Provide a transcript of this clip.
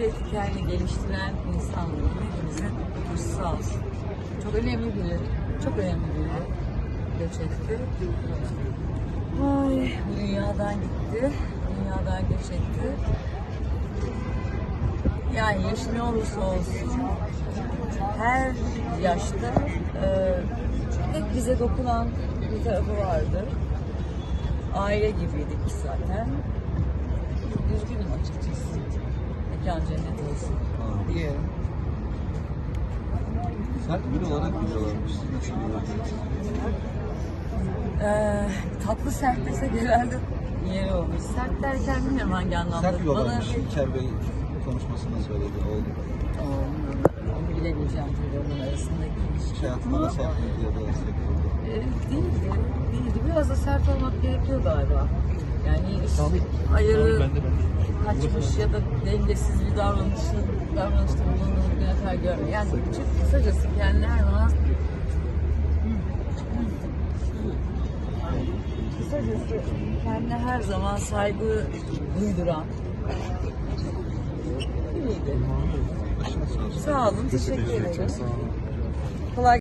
sürekli geliştiren insanların hepimizin olsun. Çok önemli biri, çok önemli biri göç etti. Ay, dünyadan gitti, dünyadan göç etti. Yani yaşı ne olursa olsun her yaşta e, hep bize dokunan bir tarafı vardı. Aile gibiydik zaten. Üzgünüm açıkçası. Mekan cennet olsun diyorum. Sert biri olarak biliyorlarmış. Nasıl biliyorsunuz? Ee, tatlı sert desek herhalde yeri olmuş. Sert derken bilmiyorum hangi anlamda. Sert biri Bana olarak İlker Bey konuşmasında söyledi. Oldu. Onu- onu bilemeyeceğim tabii onun arasındaki İş ilişki. hayatında da sert miydi ya da sektörde? Ee, değildi, değildi. Biraz da sert olmak gerekiyor galiba. Ayarı kaçmış ya da dengesiz bir davranışı, davranışta bulunduğunu kadar görmüyor. Yani çok kısacası kendine her zaman kısacası kendine her zaman saygı duyduran biriydi. Sağ olun, teşekkür ederim. Kolay